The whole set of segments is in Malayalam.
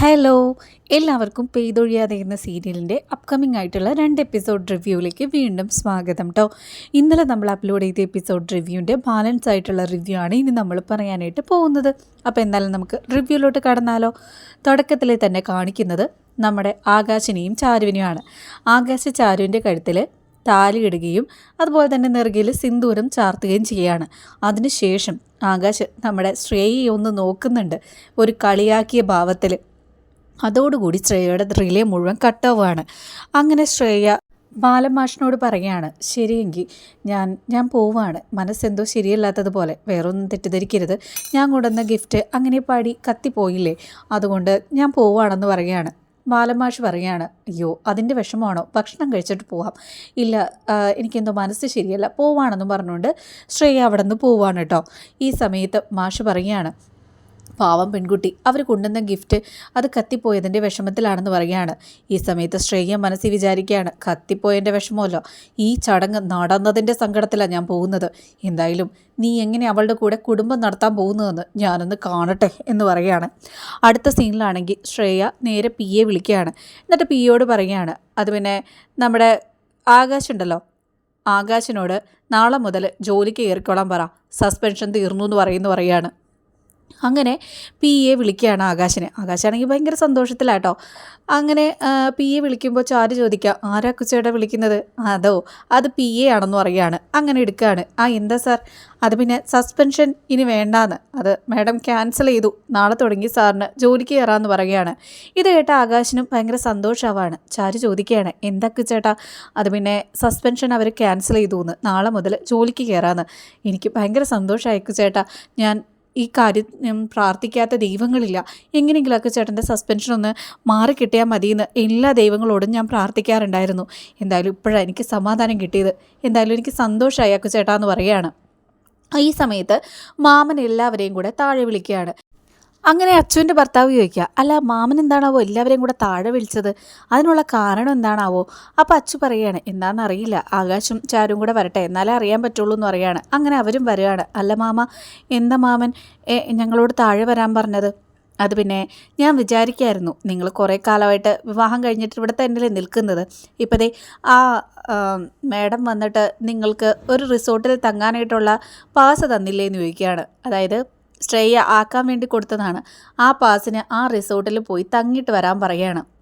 ഹലോ എല്ലാവർക്കും പെയ്തൊഴിയാതെ എന്ന സീരിയലിന്റെ അപ്കമിംഗ് ആയിട്ടുള്ള രണ്ട് എപ്പിസോഡ് റിവ്യൂവിലേക്ക് വീണ്ടും സ്വാഗതം കേട്ടോ ഇന്നലെ നമ്മൾ അപ്ലോഡ് ചെയ്ത എപ്പിസോഡ് റിവ്യൂവിന്റെ ബാലൻസ് ആയിട്ടുള്ള റിവ്യൂ ആണ് ഇനി നമ്മൾ പറയാനായിട്ട് പോകുന്നത്. അപ്പോൾ എന്തായാലും നമുക്ക് റിവ്യൂലോട്ട് കടന്നാലോ. തുടക്കത്തിൽ തന്നെ കാണിക്കുന്നത് നമ്മുടെ ആകാശിനെയും ചാരുവിനെയുമാണ്. ആകാശ ചാരുവിന്റെ കഴുത്തിൽ താലിയിടുകയും അതുപോലെ തന്നെ നെറുകയിൽ സിന്ദൂരം ചാർത്തുകയും ചെയ്യുകയാണ്. അതിനുശേഷം ആകാശ് നമ്മുടെ ശ്രേയയെ ഒന്ന് നോക്കുന്നുണ്ട്. ഒരു കളിയാക്കിയ ഭാവത്തിൽ അതോടുകൂടി ശ്രേയയുടെ റിലേ മുഴുവൻ കട്ടാവുകയാണ്. അങ്ങനെ ശ്രേയ ബാലമാഷിനോട് പറയാണ് ശരിയെങ്കിൽ ഞാൻ ഞാൻ പോവാണ് മനസ്സെന്തോ ശരിയല്ലാത്തതുപോലെ വേറൊന്നും തെറ്റിദ്ധരിക്കരുത്. ഞാൻ കൊണ്ടുവന്ന ഗിഫ്റ്റ് അങ്ങനെ പാടി കത്തിപ്പോയില്ലേ അതുകൊണ്ട് ഞാൻ പോവാണെന്ന് പറയുകയാണ്. ബാലമാഷ് പറയാണ് അയ്യോ അതിന്റെ വിഷമമാണോ? ഭക്ഷണം കഴിച്ചിട്ട് പോവാം. ഇല്ല എനിക്കെന്തോ മനസ്സ് ശരിയല്ല. പോവാണെന്നും പറഞ്ഞുകൊണ്ട് ശ്രേയ അവിടെ നിന്ന് പോവാണ് കേട്ടോ. ഈ സമയത്ത് മാഷ് പറയുകയാണ് പാവം പെൺകുട്ടി. അവർ കൊണ്ടുവന്ന ഗിഫ്റ്റ് അത് കത്തിപ്പോയതിന്റെ വിഷമത്തിലാണെന്ന് പറയുകയാണ്. ഈ സമയത്ത് ശ്രേയ മനസ്സിൽ വിചാരിക്കുകയാണ് കത്തിപ്പോയതിന്റെ വിഷമമല്ലോ ഈ ചടങ്ങ് നടന്നതിന്റെ സങ്കടത്തിലാണ് ഞാൻ പോകുന്നത്. എന്തായാലും നീ എങ്ങനെ അവളുടെ കൂടെ കുടുംബം നടത്താൻ പോകുന്നതെന്ന് ഞാനൊന്ന് കാണട്ടെ എന്ന് പറയുകയാണ്. അടുത്ത സീനിലാണെങ്കിൽ ശ്രേയ നേരെ പി എ വിളിക്കുകയാണ്. എന്നിട്ട് പി എയോട് പറയുകയാണ് അത് പിന്നെ നമ്മുടെ ആകാശുണ്ടല്ലോ ആകാശിനോട് നാളെ മുതൽ ജോലിക്ക് കയറിക്കോളാൻ പറ. സസ്പെൻഷൻ തീർന്നു എന്ന് പറയുന്നു പറയാണ് അങ്ങനെ പി എ വിളിക്കുകയാണ് ആകാശിനെ. ആകാശാണെങ്കിൽ ഭയങ്കര സന്തോഷത്തിലാട്ടോ അങ്ങനെ പി എ വിളിക്കുമ്പോൾ ചാരു ചോദിക്കുക ആരാ കുച്ചേട്ടാ വിളിക്കുന്നത്? അതോ അത് പി എ ആണെന്ന് പറയുകയാണ് അങ്ങനെ എടുക്കുകയാണ് ആ എന്താ സാർ? അത് പിന്നെ സസ്പെൻഷൻ ഇനി വേണ്ടാന്ന്. അത് മാഡം ക്യാൻസൽ ചെയ്തു. നാളെ തുടങ്ങി സാറിന് ജോലിക്ക് കയറാമെന്ന് പറയുകയാണ് ഇത് കേട്ട ആകാശിനും ഭയങ്കര സന്തോഷമാവാണ് ചാര് ചോദിക്കുകയാണ് എന്താ കുച്ചേട്ടാ? അത് പിന്നെ സസ്പെൻഷൻ അവർ ക്യാൻസൽ ചെയ്തു എന്ന് നാളെ മുതൽ ജോലിക്ക് കയറാമെന്ന് എനിക്ക് ഭയങ്കര സന്തോഷമായി കുച്ചേട്ടാ. ഞാൻ ഈ കാര്യം പ്രാർത്ഥിക്കാത്ത ദൈവങ്ങളില്ല. എങ്ങനെയെങ്കിലുമൊക്കെ ചേട്ടന്റെ സസ്പെൻഷൻ ഒന്ന് മാറിക്കിട്ടിയാൽ മതിയെന്ന് എല്ലാ ദൈവങ്ങളോടും ഞാൻ പ്രാർത്ഥിക്കാറുണ്ടായിരുന്നു. എന്തായാലും ഇപ്പോഴാണ് എനിക്ക് സമാധാനം കിട്ടിയത്. എന്തായാലും എനിക്ക് സന്തോഷമായി അക്കു ചേട്ടാ എന്ന് പറയുകയാണ്. ഈ സമയത്ത് മാമൻ എല്ലാവരെയും കൂടെ താഴെ വിളിക്കുകയാണ്. അങ്ങനെ അച്ഛന്റെ ഭർത്താവ് ചോദിക്കുക അല്ല മാമൻ എന്താണാവോ എല്ലാവരെയും കൂടെ താഴെ വിളിച്ചത്? അതിനുള്ള കാരണം എന്താണാവോ? അപ്പോൾ അച്ചു പറയുകയാണ് എന്താണെന്ന് അറിയില്ല. ആകാശും ചാരും കൂടെ വരട്ടെ. എന്നാലേ അറിയാൻ പറ്റുള്ളൂ എന്ന് പറയുകയാണ്. അങ്ങനെ അവരും വരികയാണ്. അല്ല മാമ എന്താ മാമൻ? ഞങ്ങളോട് താഴെ വരാൻ പറഞ്ഞത്? അത് പിന്നെ ഞാൻ വിചാരിക്കായിരുന്നു. നിങ്ങൾ കുറേ കാലമായിട്ട് വിവാഹം കഴിഞ്ഞിട്ട് ഇവിടെ തന്നെയല്ലേ നിൽക്കുന്നത്. ഇപ്പോഴേ ആ മാഡം വന്നിട്ട് നിങ്ങൾക്ക് ഒരു റിസോർട്ടിൽ തങ്ങാനായിട്ടുള്ള പാസ് തന്നില്ലേ എന്ന് ചോദിക്കുകയാണ്. അതായത് ശ്രേയ ആക്കാൻ വേണ്ടി കൊടുത്തതാണ്. ആ പാസിന് ആ റിസോർട്ടിൽ പോയി തങ്ങിയിട്ട് വരാൻ പറയുകയാണ്.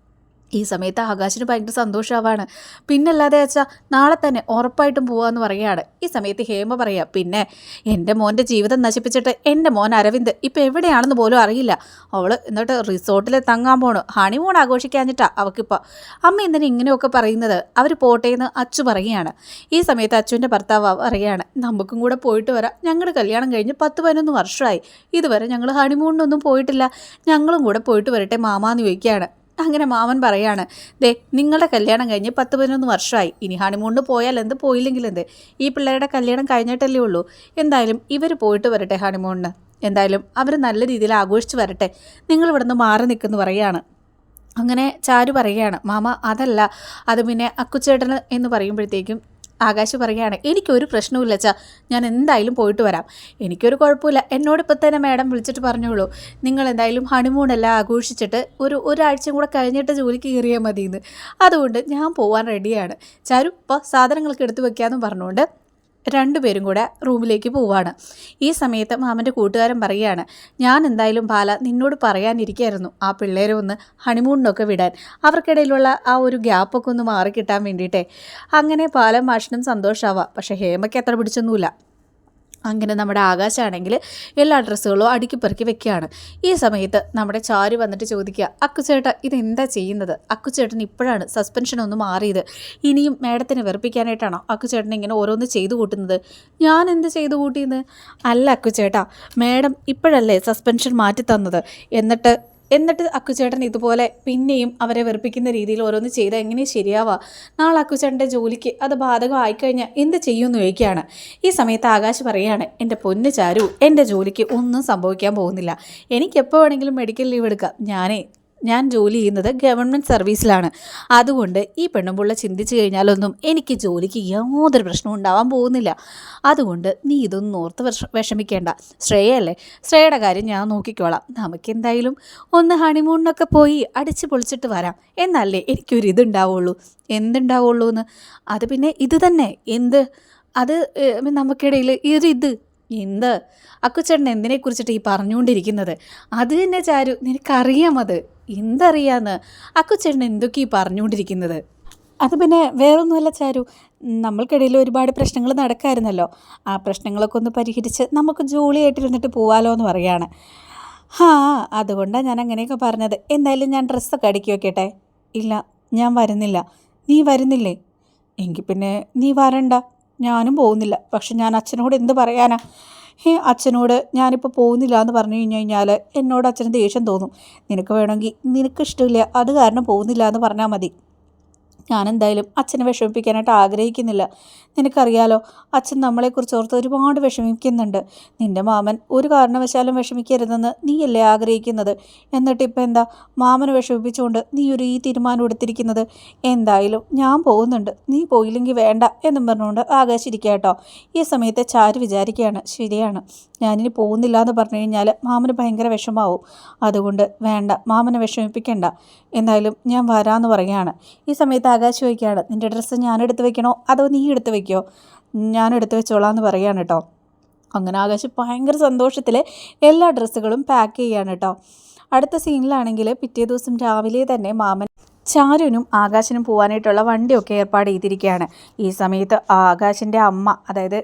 ഈ സമയത്ത് ആകാശിന് ഭയങ്കര സന്തോഷമാവാണ്. പിന്നല്ലാതെ വെച്ചാൽ നാളെ തന്നെ ഉറപ്പായിട്ടും പോവാന്ന് പറയുകയാണ്. ഈ സമയത്ത് ഹേമ പറയാ പിന്നെ എന്റെ മോന്റെ ജീവിതം നശിപ്പിച്ചിട്ട് എന്റെ മോൻ അരവിന്ദ് ഇപ്പം എവിടെയാണെന്ന് പോലും അറിയില്ല. അവൾ എന്നിട്ട് റിസോർട്ടിൽ തങ്ങാൻ പോണു. ഹണിമൂൺ ആഘോഷിക്കാഞ്ഞിട്ടാ അവൾക്കിപ്പോൾ അമ്മ എന്തിനാ ഇങ്ങനെയൊക്കെ പറയുന്നത്? അവർ പോട്ടെ എന്ന് അച്ചു പറയുകയാണ്. ഈ സമയത്ത് അച്ചുവിന്റെ ഭർത്താവ് പറയുകയാണ് നമുക്കും കൂടെ പോയിട്ട് വരാം. ഞങ്ങളുടെ കല്യാണം കഴിഞ്ഞ് പത്ത് പതിനൊന്ന് വർഷമായി ഇതുവരെ ഞങ്ങൾ ഹണിമൂണിനൊന്നും പോയിട്ടില്ല. ഞങ്ങളും കൂടെ പോയിട്ട് വരട്ടെ മാമാന്ന് ചോദിക്കുകയാണ്. അങ്ങനെ മാമൻ പറയാണ് ദേ നിങ്ങളുടെ കല്യാണം കഴിഞ്ഞ് പത്ത് പതിനൊന്ന് വർഷമായി. ഇനി ഹണിമൂണിന് പോയാൽ എന്ത്? പോയില്ലെങ്കിൽ എന്ത്? ഈ പിള്ളേരുടെ കല്യാണം കഴിഞ്ഞിട്ടല്ലേ ഉള്ളൂ. എന്തായാലും ഇവർ പോയിട്ട് വരട്ടെ ഹണിമൂണിന് എന്തായാലും അവർ നല്ല രീതിയിൽ ആഘോഷിച്ച് വരട്ടെ. നിങ്ങൾ ഇവിടുന്ന് മാറി നിൽക്കുന്നു പറയാണ്. അങ്ങനെ ചാരു പറയുകയാണ് മാമ അതല്ല. അത് പിന്നെ അക്കുച്ചേട്ടന് എന്ന് പറയുമ്പോഴത്തേക്കും ആകാശ് പറയുകയാണ് എനിക്കൊരു പ്രശ്നവുമില്ല ചാ ഞാൻ എന്തായാലും പോയിട്ട് വരാം. എനിക്കൊരു കുഴപ്പമില്ല എന്നോട് ഇപ്പം തന്നെ മാഡം വിളിച്ചിട്ട് പറഞ്ഞോളൂ. നിങ്ങൾ എന്തായാലും ഹണിമൂണെല്ലാം ആഘോഷിച്ചിട്ട് ഒരു ഒരാഴ്ചയും കൂടെ കഴിഞ്ഞിട്ട് ജോലിക്ക് കയറിയാൽ മതിയെന്ന്. അതുകൊണ്ട് ഞാൻ പോകാൻ റെഡിയാണ് ചാരു ഇപ്പോൾ സാധനങ്ങളൊക്കെ എടുത്തു വെക്കാമെന്ന് പറഞ്ഞുകൊണ്ട് രണ്ടുപേരും കൂടെ റൂമിലേക്ക് പോവാണ്. ഈ സമയത്ത് മാമന്റെ കൂട്ടുകാരൻ പറയുകയാണ് ഞാൻ എന്തായാലും ബാല നിന്നോട് പറയാനിരിക്കായിരുന്നു. ആ പിള്ളേരെ ഒന്ന് ഹണിമൂണിനൊക്കെ വിടാൻ. അവർക്കിടയിലുള്ള ആ ഒരു ഗ്യാപ്പൊക്കെ ഒന്ന് മാറിക്കിട്ടാൻ വേണ്ടിയിട്ടേ. അങ്ങനെ ബാലം മാഷിനും സന്തോഷമാവാം പക്ഷേ ഹേമയ്ക്ക് അത്ര പിടിച്ചൊന്നുമില്ല. അങ്ങനെ നമ്മുടെ ആകാശമാണെങ്കിൽ എല്ലാ ഡ്രസ്സുകളും അടുക്കി പെറുക്കി വെക്കുകയാണ്. ഈ സമയത്ത് നമ്മുടെ ചാരു വന്നിട്ട് ചോദിക്കുക അക്കുചേട്ട ഇതെന്താ ചെയ്യുന്നത്? അക്കുചേട്ടൻ ഇപ്പോഴാണ് സസ്പെൻഷൻ ഒന്ന് മാറിയത്. ഇനിയും മേഡത്തിനെ വെറുപ്പിക്കാനായിട്ടാണോ അക്കുചേട്ടൻ ഇങ്ങനെ ഓരോന്ന് ചെയ്തു കൂട്ടുന്നത്? ഞാൻ എന്ത് ചെയ്തു കൂട്ടിയെന്ന് അല്ല അക്കുചേട്ടാ മേഡം ഇപ്പോഴല്ലേ സസ്പെൻഷൻ മാറ്റി തന്നത്. എന്നിട്ട് എന്നിട്ട് അക്കുചേട്ടൻ ഇതുപോലെ പിന്നെയും അവരെ വെറുപ്പിക്കുന്ന രീതിയിൽ ഓരോന്ന് ചെയ്താൽ എങ്ങനെ ശരിയാവാ? നാളെ അക്കുചേട്ടന്റെ ജോലിക്ക് അത് ബാധകം ആയിക്കഴിഞ്ഞാൽ എന്ത് ചെയ്യുമെന്ന് ചോദിക്കുകയാണ്. ഈ സമയത്ത് ആകാശ് പറയുകയാണ് എന്റെ പൊന്ന് ചാരു എന്റെ ജോലിക്ക് ഒന്നും സംഭവിക്കാൻ പോകുന്നില്ല. എനിക്ക് എപ്പോൾ വേണമെങ്കിലും മെഡിക്കൽ ലീവ് എടുക്കാം. ഞാനേ ഞാൻ ജോലി ചെയ്യുന്നത് ഗവൺമെന്റ് സർവീസിലാണ്. അതുകൊണ്ട് ഈ പെണ്ണുമ്പുള്ള ചിന്തിച്ചു കഴിഞ്ഞാലൊന്നും എനിക്ക് ജോലിക്ക് യാതൊരു പ്രശ്നവും ഉണ്ടാവാൻ പോകുന്നില്ല. അതുകൊണ്ട് നീ ഇതൊന്നും ഓർത്ത് വിഷ വിഷമിക്കേണ്ട. ശ്രേയല്ലേ ശ്രേയയുടെ കാര്യം ഞാൻ നോക്കിക്കോളാം. നമുക്കെന്തായാലും ഒന്ന് ഹണിമൂണിനൊക്കെ പോയി അടിച്ച് പൊളിച്ചിട്ട് വരാം. എന്നല്ലേ എനിക്കൊരു ഇതുണ്ടാവുള്ളൂ. എന്തുണ്ടാവുള്ളൂ എന്ന് അത് പിന്നെ ഇത് തന്നെ. എന്ത്? അത് നമുക്കിടയിൽ ഈ ഒരു ഇത്. എന്ത്? അക്കുച്ചേട്ടൻ എന്തിനെക്കുറിച്ചിട്ട് ഈ പറഞ്ഞുകൊണ്ടിരിക്കുന്നത്? അത് തന്നെ ചാരു നിനക്കറിയാം അത്. എന്തറിയാന്ന്? അക്കുച്ചേട്ടൻ എന്തൊക്കെ ഈ പറഞ്ഞുകൊണ്ടിരിക്കുന്നത്? അത് പിന്നെ വേറൊന്നുമല്ല ചാരു. നമ്മൾക്കിടയിൽ ഒരുപാട് പ്രശ്നങ്ങൾ നടക്കായിരുന്നല്ലോ. ആ പ്രശ്നങ്ങളൊക്കെ ഒന്ന് പരിഹരിച്ച് നമുക്ക് ജോളിയായിട്ടിരുന്നിട്ട് പോവാലോ എന്ന് പറയാണ്. ഹാ അതുകൊണ്ടാണ് ഞാൻ അങ്ങനെയൊക്കെ പറഞ്ഞത്. എന്തായാലും ഞാൻ ഡ്രസ്സൊക്കെ അടുക്കി വെക്കട്ടെ? ഇല്ല ഞാൻ വരുന്നില്ല. നീ വരുന്നില്ലേ? എങ്കിൽ പിന്നെ നീ വരണ്ട. ഞാനും പോകുന്നില്ല. പക്ഷെ ഞാൻ അച്ഛനോട് എന്ത് പറയാനാ? അച്ഛനോട് ഞാനിപ്പോൾ പോകുന്നില്ല എന്ന് പറഞ്ഞു കഴിഞ്ഞു കഴിഞ്ഞാൽ എന്നോട് അച്ഛന് ദേഷ്യം തോന്നും. നിനക്ക് വേണമെങ്കിൽ നിനക്ക് ഇഷ്ടമില്ല അത് കാരണം പോകുന്നില്ല എന്ന് പറഞ്ഞാൽ മതി. ഞാനെന്തായാലും അച്ഛനെ വിഷമിപ്പിക്കാനായിട്ട് ആഗ്രഹിക്കുന്നില്ല. നിനക്കറിയാലോ അച്ഛൻ നമ്മളെക്കുറിച്ച് ഓർത്ത് ഒരുപാട് വിഷമിക്കുന്നുണ്ട്. നിന്റെ മാമൻ ഒരു കാരണവശാലും വിഷമിക്കരുതെന്ന് നീയല്ലേ ആഗ്രഹിക്കുന്നത്? എന്നിട്ട് ഇപ്പം എന്താ? മാമനെ വിഷമിപ്പിച്ചുകൊണ്ട് നീ ഒരു ഈ തീരുമാനം എടുത്തിരിക്കുന്നത്? എന്തായാലും ഞാൻ പോകുന്നുണ്ട്. നീ പോയില്ലെങ്കിൽ വേണ്ട എന്നും പറഞ്ഞുകൊണ്ട് ആകാശിരിക്കുക കേട്ടോ ഈ സമയത്തെ ചാരു വിചാരിക്കുകയാണ് ശരിയാണ്. ഞാനിനി പോകുന്നില്ല എന്ന് പറഞ്ഞു കഴിഞ്ഞാൽ മാമന് ഭയങ്കര വിഷമാവും. അതുകൊണ്ട് വേണ്ട മാമനെ വിഷമിപ്പിക്കണ്ട. എന്തായാലും ഞാൻ വരാമെന്ന് പറയുകയാണ്. ഈ സമയത്ത് ആകാശ് ചോദിക്കുകയാണ് നിന്റെ ഡ്രസ്സ് ഞാൻ എടുത്ത് വെക്കണോ? അതോ നീ എടുത്ത് വെക്കോ? ഞാൻ എടുത്ത് വെച്ചോളാം എന്ന് പറയുകയാണ് കേട്ടോ അങ്ങനെ ആകാശ് ഭയങ്കര സന്തോഷത്തിൽ എല്ലാ ഡ്രസ്സുകളും പാക്ക് ചെയ്യാണ് കേട്ടോ അടുത്ത സീനിലാണെങ്കിൽ പിറ്റേ ദിവസം രാവിലെ തന്നെ മാമൻ ചാരുനും ആകാശിനും പോകാനായിട്ടുള്ള വണ്ടിയൊക്കെ ഏർപ്പാട് ചെയ്തിരിക്കുകയാണ്. ഈ സമയത്ത് ആകാശിന്റെ അമ്മ അതായത്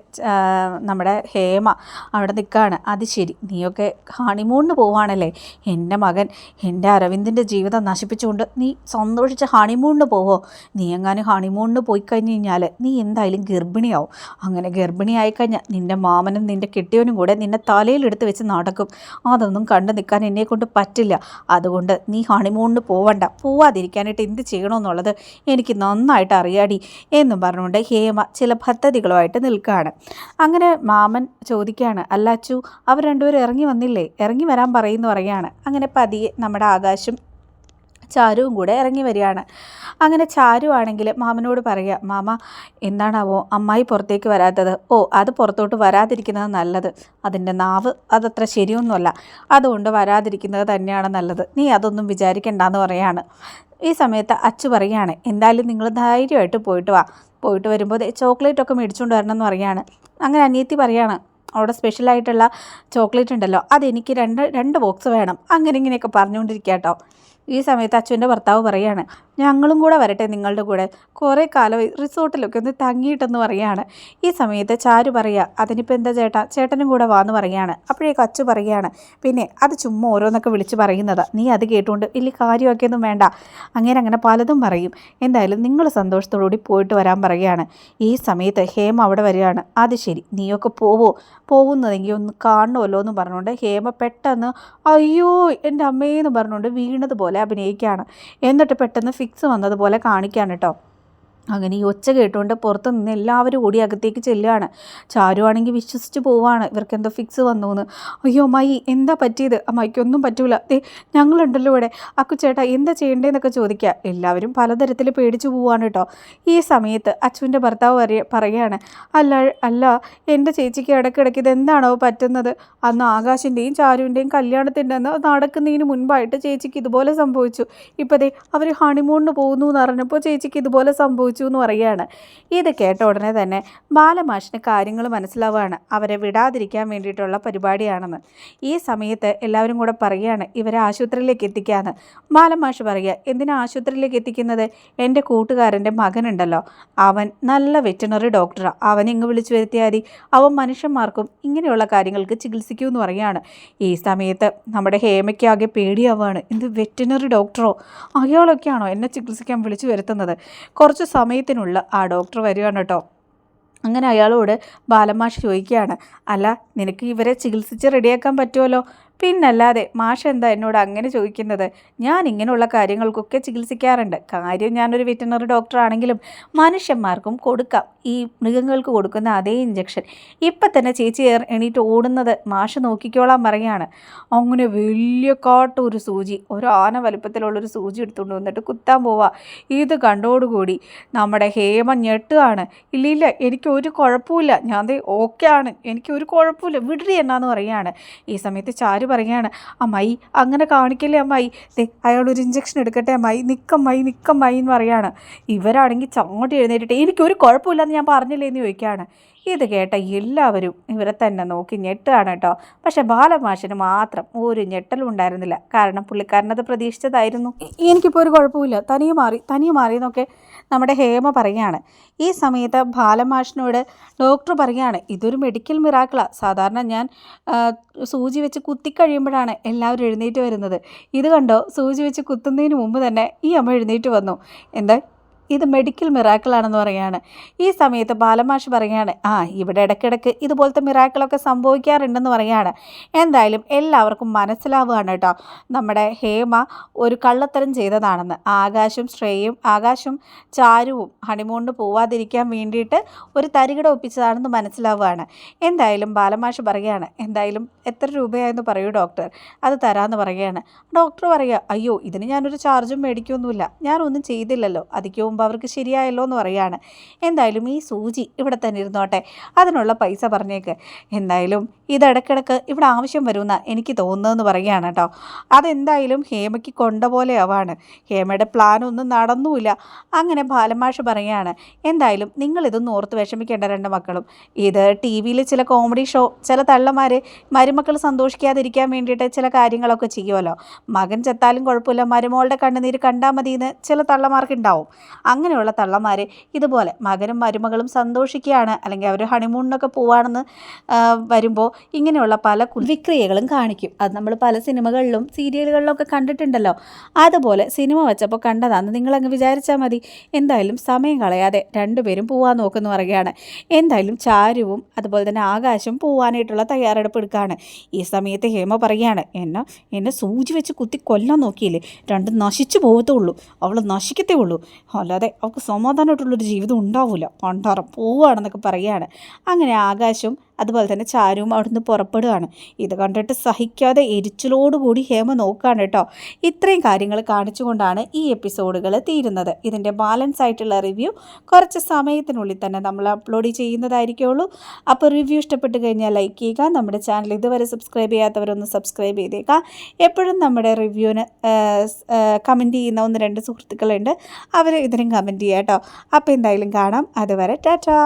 നമ്മുടെ ഹേമ അവിടെ നിൽക്കുകയാണ്. അത് ശരി നീയൊക്കെ ഹണിമൂണിന് പോവാണല്ലേ എന്റെ മകൻ എന്റെ അരവിന്ദിന്റെ ജീവിതം നശിപ്പിച്ചുകൊണ്ട് നീ സന്തോഷിച്ച് ഹണിമൂണിന് പോവോ? നീ എങ്ങാനും ഹണിമൂണിന് പോയി കഴിഞ്ഞ് കഴിഞ്ഞാൽ നീ എന്തായാലും ഗർഭിണിയാവും. അങ്ങനെ ഗർഭിണിയായി കഴിഞ്ഞാൽ നിന്റെ മാമനും നിന്റെ കെട്ടിയവനും കൂടെ നിന്നെ തലയിലെടുത്ത് വെച്ച് നടക്കും. അതൊന്നും കണ്ടു നിൽക്കാൻ എന്നെ കൊണ്ട് പറ്റില്ല. അതുകൊണ്ട് നീ ഹണിമൂണിന് പോവണ്ട. പോവാതിരിക്കാനായിട്ട് എന്ത് ചെയ്യണമെന്നുള്ളത് എനിക്ക് നന്നായിട്ട് അറിയാടി എന്നും പറഞ്ഞുകൊണ്ട് ഹേമ ചില പദ്ധതികളുമായിട്ട് നിൽക്കുകയാണ്. അങ്ങനെ മാമൻ ചോദിക്കുകയാണ് അല്ലാച്ചു അവർ രണ്ടുപേരും ഇറങ്ങി വന്നില്ലേ? ഇറങ്ങി വരാൻ പറയുന്നു പറയുകയാണ്. അങ്ങനെ പതിയെ നമ്മുടെ ആകാശം ചാരുവും കൂടെ ഇറങ്ങി വരികയാണ്. അങ്ങനെ ചാരു ആണെങ്കിൽ മാമനോട് പറയുക മാമ എന്താണാവോ അമ്മായി പുറത്തേക്ക് വരാത്തത്? ഓ അത് പുറത്തോട്ട് വരാതിരിക്കുന്നത് നല്ലത്. അതിന്റെ നാവ് അതത്ര ശരിയൊന്നുമല്ല. അതുകൊണ്ട് വരാതിരിക്കുന്നത് തന്നെയാണ് നല്ലത്. നീ അതൊന്നും വിചാരിക്കണ്ടെന്ന് പറയാണ്. ഈ സമയത്ത് അച്ചു പറയുകയാണ് എന്തായാലും നിങ്ങൾ ധൈര്യമായിട്ട് പോയിട്ട് വാ. പോയിട്ട് വരുമ്പോൾ ചോക്ലേറ്റ് ഒക്കെ മേടിച്ചുകൊണ്ട് വരണം എന്ന് പറയാണ് അങ്ങനെ അനിയത്തി പറയാണ് അവിടെ സ്പെഷ്യലായിട്ടുള്ള ചോക്ലേറ്റ് ഉണ്ടല്ലോ അതെനിക്ക് രണ്ട് രണ്ട് ബോക്സ് വേണം. അങ്ങനെ ഇങ്ങനെയൊക്കെ പറഞ്ഞുകൊണ്ടിരിക്കുക കേട്ടോ. ഈ സമയത്ത് അച്ഛന്റെ ഭർത്താവ് പറയാണ് ഞങ്ങളും കൂടെ വരട്ടെ നിങ്ങളുടെ കൂടെ. കുറേ കാലമായി റിസോർട്ടിലൊക്കെ ഒന്ന് തങ്ങിയിട്ടെന്ന് പറയാണ്. ഈ സമയത്ത് ചാരു പറയുക അതിനിപ്പോൾ എന്താ ചേട്ടാ? ചേട്ടനും കൂടെ വാന്ന് പറയാണ്. അപ്പോഴേക്കും അച്ചു പറയുകയാണ് പിന്നെ അത് ചുമ്മാ ഓരോന്നൊക്കെ വിളിച്ച് പറയുന്നതാ. നീ അത് കേട്ടുകൊണ്ട് വലിയ കാര്യമൊക്കെയൊന്നും വേണ്ട. അങ്ങനെ അങ്ങനെ പലതും പറയും. എന്തായാലും നിങ്ങൾ സന്തോഷത്തോടുകൂടി പോയിട്ട് വരാൻ പറയുകയാണ് ഈ സമയത്ത് ഹേമ അവിടെ വരികയാണ്. അത് ശരി നീയൊക്കെ പോവോ? പോകുന്നതെങ്കിൽ ഒന്ന് കാണണമല്ലോ എന്ന് പറഞ്ഞുകൊണ്ട് ഹേമ പെട്ടെന്ന് അയ്യോ എന്റെ അമ്മയെന്ന് പറഞ്ഞുകൊണ്ട് വീണതുപോലെ അഭിനയിക്കുകയാണ്. എന്നിട്ട് പെട്ടെന്ന് ഫിക്സ് വന്നതുപോലെ കാണിക്കുകയാണ് കേട്ടോ. അങ്ങനെ ഈ ഒച്ച കേട്ടുകൊണ്ട് പുറത്ത് നിന്ന് എല്ലാവരും ഓടി അകത്തേക്ക് ചെല്ലുകയാണ്. ചാരുവാണെങ്കിൽ വിശ്വസിച്ച് പോവാണ് ഇവർക്ക് എന്തോ ഫിക്സ് വന്നു എന്ന് അയ്യോ അമ്മായി എന്താ പറ്റിയത്? അമ്മായിക്കൊന്നും പറ്റൂല. ദേ ഞങ്ങളുണ്ടല്ലോ ഇവിടെ. അക്കുച്ചേട്ടാ എന്താ ചെയ്യേണ്ടതെന്നൊക്കെ ചോദിക്കുക എല്ലാവരും പലതരത്തിൽ പേടിച്ചു പോവാണ് കേട്ടോ. ഈ സമയത്ത് അച്ചുവിന്റെ ഭർത്താവ് പറയ പറയുകയാണ് അല്ല അല്ല എന്റെ ചേച്ചിക്ക് ഇടയ്ക്കിടയ്ക്ക് ഇതെന്താണോ പറ്റുന്നത്? അന്ന് ആകാശിന്റെയും ചാരുവിന്റെയും കല്യാണത്തിന്റെ അന്ന് നടക്കുന്നതിന് മുൻപായിട്ട് ചേച്ചിക്ക് ഇതുപോലെ സംഭവിച്ചു. ഇപ്പോൾ ദേ അവർ ഹണിമൂണിന് പോകുന്നു എന്ന് പറഞ്ഞപ്പോൾ ചേച്ചിക്ക് ഇതുപോലെ സംഭവിച്ചു. എന്ന് പറയുകയാണ്. ഇത് കേട്ട ഉടനെ തന്നെ ബാലമാഷിന് കാര്യങ്ങൾ മനസ്സിലാവുകയാണ്. അവരെ വിടാതിരിക്കാൻ വേണ്ടിയിട്ടുള്ള പരിപാടിയാണെന്ന്. ഈ സമയത്ത് എല്ലാവരും കൂടെ പറയുകയാണ് ഇവരെ ആശുപത്രിയിലേക്ക് എത്തിക്കാന്ന്. ബാലമാഷ് പറയുക എന്തിനാ ആശുപത്രിയിലേക്ക് എത്തിക്കുന്നത്? എന്റെ കൂട്ടുകാരന്റെ മകനുണ്ടല്ലോ. അവൻ നല്ല വെറ്റിനറി ഡോക്ടറാണ് അവൻ ഇങ്ങ് വിളിച്ചു വരുത്തിയാൽ അവൻ മനുഷ്യന്മാർക്കും ഇങ്ങനെയുള്ള കാര്യങ്ങൾക്ക് ചികിത്സിക്കൂ എന്ന് പറയുകയാണ്. ഈ സമയത്ത് നമ്മുടെ ഹേമയ്ക്കാകെ പേടിയാവുകയാണ്. എന്ത് വെറ്റിനറി ഡോക്ടറോ? അയാളൊക്കെയാണോ എന്നെ ചികിത്സിക്കാൻ വിളിച്ചു വരുത്തുന്നത്? കുറച്ച് സമയത്തിനുള്ള ആ ഡോക്ടർ വരികയാണ് കേട്ടോ. അങ്ങനെ അയാളോട് ബാലമാഷ് ചോദിക്കുകയാണ് അല്ല നിനക്ക് ഇവരെ ചികിത്സിച്ച് റെഡിയാക്കാൻ പറ്റുമല്ലോ പിന്നല്ലാതെ മാഷ എന്താ എന്നോട് അങ്ങനെ ചോദിക്കുന്നത്? ഞാൻ ഇങ്ങനെയുള്ള കാര്യങ്ങൾക്കൊക്കെ ചികിത്സിക്കാറുണ്ട്. കാര്യം ഞാനൊരു വെറ്റിനറി ഡോക്ടർ ആണെങ്കിലും മനുഷ്യന്മാർക്കും കൊടുക്കാം. ഈ മൃഗങ്ങൾക്ക് കൊടുക്കുന്ന അതേ ഇഞ്ചക്ഷൻ ഇപ്പം തന്നെ ചേച്ചി എണീറ്റ് ഓടുന്നത് മാഷ് നോക്കിക്കോളാൻ പറയാണ്. അങ്ങനെ വലിയ കാട്ട ഒരു സൂചി. ഒരു ആന വലുപ്പത്തിലുള്ളൊരു സൂചി എടുത്തുകൊണ്ട് വന്നിട്ട് കുത്താൻ പോവാ. ഇത് കണ്ടോടുകൂടി. നമ്മുടെ ഹേമ ഞെട്ടുകയാണ് ഇല്ല ഇല്ല എനിക്ക് ഒരു കുഴപ്പമില്ല ഞാൻ ഓക്കെ ആണ്. എനിക്ക് ഒരു കുഴപ്പമില്ല വിടരി എന്നാന്ന് പറയാണ്. ഈ സമയത്ത് ചാരു പറയാണ് അമ്മായി അങ്ങനെ കാണിക്കല്ലേ അമ്മായി? ദേ അയാളൊരു ഇഞ്ചക്ഷൻ എടുക്കട്ടെ അമ്മായി. നിക്കമ്മായി നിക്കമ്മായി എന്ന് പറയാണ് ഇവരാണെങ്കിൽ ചങ്ങോട്ട് എഴുന്നേറ്റിട്ട് എനിക്കൊരു കുഴപ്പമില്ലെന്ന് ഞാൻ പറഞ്ഞില്ലേ എന്ന് ചോദിക്കുകയാണ്. ഇത് കേട്ട എല്ലാവരും ഇവരെ തന്നെ നോക്കി ഞെട്ടുകയാണ് കേട്ടോ. പക്ഷെ ബാലമാഷിന് മാത്രം ഒരു ഞെട്ടലും ഉണ്ടായിരുന്നില്ല. കാരണം പുള്ളിക്കാരനത് പ്രതീക്ഷിച്ചതായിരുന്നു. "എ- എനിക്കിപ്പോൾ ഒരു കുഴപ്പമില്ല തനിയെ മാറി തനിയെ മാറി എന്നൊക്കെ നമ്മുടെ ഹേമ പറയുകയാണ്. ഈ സമയത്ത് ബാലമാഷിനോട് ഡോക്ടർ പറയുകയാണ് ഇതൊരു മെഡിക്കൽ മിറാക്കിളാണ് സാധാരണ ഞാൻ സൂചി വെച്ച് കുത്തിക്കഴിയുമ്പോഴാണ് എല്ലാവരും എഴുന്നേറ്റ് വരുന്നത്. ഇത് കണ്ടോ? സൂചി വെച്ച് കുത്തുന്നതിന് മുമ്പ് തന്നെ ഈ അമ്മ എഴുന്നേറ്റ് വന്നു. എന്താ? ഇത് മെഡിക്കൽ മിറാക്കിളാണെന്ന് പറയാണ് ഈ സമയത്ത് ബാലമാഷ് പറയാണ് ആ ഇവിടെ ഇടയ്ക്കിടയ്ക്ക് ഇതുപോലത്തെ മിറാക്കിളൊക്കെ സംഭവിക്കാറുണ്ടെന്ന് പറയാണ് എന്തായാലും എല്ലാവർക്കും മനസ്സിലാവുകയാണ് കേട്ടോ. നമ്മുടെ ഹേമ ഒരു കള്ളത്തരം ചെയ്തതാണെന്ന്. ആകാശും ശ്രേയും ആകാശും ചാരുവും ഹണിമൂണിന് പോവാതിരിക്കാൻ വേണ്ടിയിട്ട് ഒരു തരികിട ഒപ്പിച്ചതാണെന്ന് മനസ്സിലാവുകയാണ്. എന്തായാലും ബാലമാഷ് പറയുകയാണ് എന്തായാലും എത്ര രൂപയായെന്ന് പറയൂ ഡോക്ടർ അത് തരാമെന്ന് പറയുകയാണ്. ഡോക്ടർ പറയുക അയ്യോ ഇതിന് ഞാനൊരു ചാർജും മേടിക്കൊന്നുമില്ല ഞാനൊന്നും ചെയ്തില്ലല്ലോ. അതിക്ക് മുമ്പ് അവർക്ക് ശരിയായല്ലോ എന്ന് പറയുകയാണ് എന്തായാലും ഈ സൂചി ഇവിടെ തന്നെ ഇരുന്നോട്ടെ. അതിനുള്ള പൈസ പറഞ്ഞേക്ക്. എന്തായാലും ഇതിടക്കിടക്ക് ഇവിടെ ആവശ്യം വരുമെന്ന് എനിക്ക് തോന്നുന്നതെന്ന് പറയുകയാണ് കേട്ടോ. അതെന്തായാലും ഹേമയ്ക്ക് കൊണ്ട പോലെ ആവാണ്. ഹേമയുടെ പ്ലാനൊന്നും നടന്നുമില്ല. അങ്ങനെ ബാലമാഷ് പറയുകയാണ് എന്തായാലും നിങ്ങളിതൊന്നും ഓർത്ത് വിഷമിക്കേണ്ട രണ്ട് മക്കളും. ഇത് ടി വിയിൽ ചില കോമഡി ഷോ ചില തള്ളമാർ മരുമക്കൾ സന്തോഷിക്കാതിരിക്കാൻ വേണ്ടിയിട്ട് ചില കാര്യങ്ങളൊക്കെ ചെയ്യുമല്ലോ. മകൻ ചെത്താലും കുഴപ്പമില്ല. മരുമോളുടെ കണ്ണുനീര് കണ്ടാൽ മതിയെന്ന് ചില തള്ളമാർക്ക് ഉണ്ടാവും അങ്ങനെയുള്ള തള്ളമാർ ഇതുപോലെ മകനും മരുമകളും സന്തോഷിക്കുകയാണ്. അല്ലെങ്കിൽ അവർ ഹണിമൂണിനൊക്കെ പോവാണെന്ന് വരുമ്പോൾ ഇങ്ങനെയുള്ള പല വിക്രിയകളും കാണിക്കും. അത് നമ്മൾ പല സിനിമകളിലും സീരിയലുകളിലും ഒക്കെ കണ്ടിട്ടുണ്ടല്ലോ. അതുപോലെ സിനിമ വെച്ചപ്പോൾ കണ്ടതാന്ന് നിങ്ങളങ്ങ് വിചാരിച്ചാൽ മതി. എന്തായാലും സമയം കളയാതെ രണ്ടുപേരും പോവാൻ നോക്കുന്നു പറയുകയാണ്. എന്തായാലും ചാരുവും അതുപോലെ തന്നെ ആകാശം പോവാനായിട്ടുള്ള തയ്യാറെടുപ്പ് എടുക്കുകയാണ് ഈ സമയത്ത് ഹേമ പറയുകയാണ് എന്നെ എന്നെ സൂചി വെച്ച് കുത്തി കൊല്ലാൻ നോക്കിയില്ലേ? രണ്ടും നശിച്ചു പോകത്തേ ഉള്ളൂ. അവൾ നശിക്കത്തേ ഉള്ളൂ. അല്ലാതെ അവൾക്ക് സമാധാനമായിട്ടുള്ളൊരു ജീവിതം ഉണ്ടാവില്ല പണ്ടാറം പോവുകയാണെന്നൊക്കെ പറയുകയാണ് അങ്ങനെ ആകാശവും അതുപോലെ തന്നെ ചാരുവും അവിടുന്ന് പുറപ്പെടുകയാണ് ഇത് കണ്ടിട്ട് സഹിക്കാതെ എരിച്ചിലോടുകൂടി ഹേമ നോക്കുകയാണ് കേട്ടോ. ഇത്രയും കാര്യങ്ങൾ കാണിച്ചുകൊണ്ടാണ് ഈ എപ്പിസോഡുകൾ തീരുന്നത്. ഇതിന്റെ ബാലൻസ് ആയിട്ടുള്ള റിവ്യൂ കുറച്ച് സമയത്തിനുള്ളിൽ തന്നെ നമ്മൾ അപ്ലോഡ് ചെയ്യുന്നതായിരിക്കുള്ളൂ. അപ്പോൾ റിവ്യൂ ഇഷ്ടപ്പെട്ട് കഴിഞ്ഞാൽ ലൈക്ക് ചെയ്യുക നമ്മുടെ ചാനൽ ഇതുവരെ സബ്സ്ക്രൈബ് ചെയ്യാത്തവരൊന്ന് സബ്സ്ക്രൈബ് ചെയ്തേക്കാം എപ്പോഴും നമ്മുടെ റിവ്യൂവിന് കമന്റ് ചെയ്യുന്ന ഒന്ന് രണ്ട് സുഹൃത്തുക്കളുണ്ട്. അവർ ഇതിനും കമന്റ് ചെയ്യാം കേട്ടോ. അപ്പോൾ എന്തായാലും കാണാം. അതുവരെ ടാറ്റാ.